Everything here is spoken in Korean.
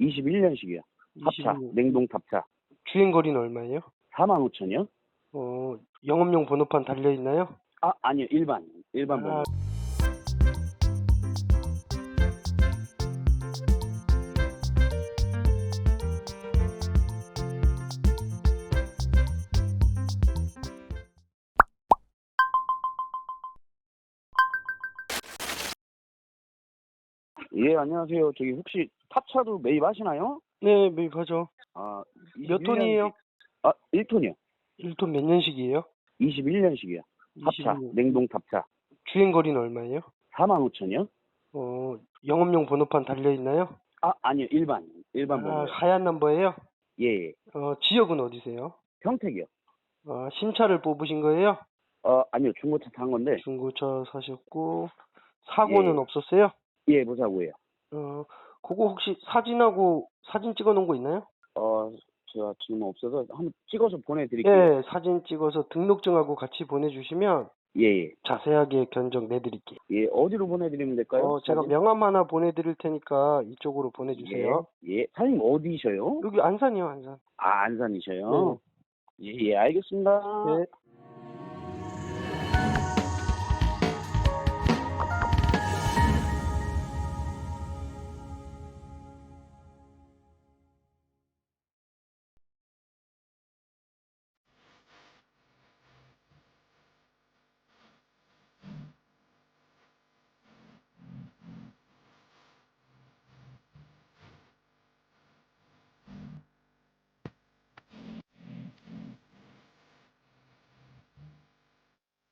21년식이요. 탑차, 21년. 냉동 탑차. 주행 거리는 얼마예요? 4만 5천이요? 어, 영업용 번호판 달려 있나요? 아, 아니요. 일반. 일반 번호. 아, 예, 안녕하세요. 저기 혹시 탑차도 매입하시나요? 네, 매입하죠. 아, 몇 21년식. 톤이에요? 아, 1톤이요. 1톤 몇 년식이에요? 21년식이요. 탑차, 21년. 냉동 탑차. 주행 거리는 얼마예요? 4만 5천이요? 어, 영업용 번호판 달려 있나요? 아, 아니요. 일반. 일반 아, 번호. 하얀 넘버예요? 예, 예. 어, 지역은 어디세요? 평택이요. 어, 신차를 뽑으신 거예요? 어, 아니요. 중고차 탄 건데. 중고차 사셨고 사고는 예. 없었어요? 예, 무사고예요. 어, 그거 혹시 사진하고 사진 찍어 놓은 거 있나요? 어, 제가 지금 없어서 한번 찍어서 보내드릴게요. 예, 사진 찍어서 등록증하고 같이 보내주시면 예, 예. 자세하게 견적 내드릴게요. 예, 어디로 보내드리면 될까요? 어, 제가 사진? 명함 하나 보내드릴 테니까 이쪽으로 보내주세요. 예, 예. 사장님 어디셔요? 여기 안산이요, 안산. 아, 안산이셔요? 예, 예, 알겠습니다. 네.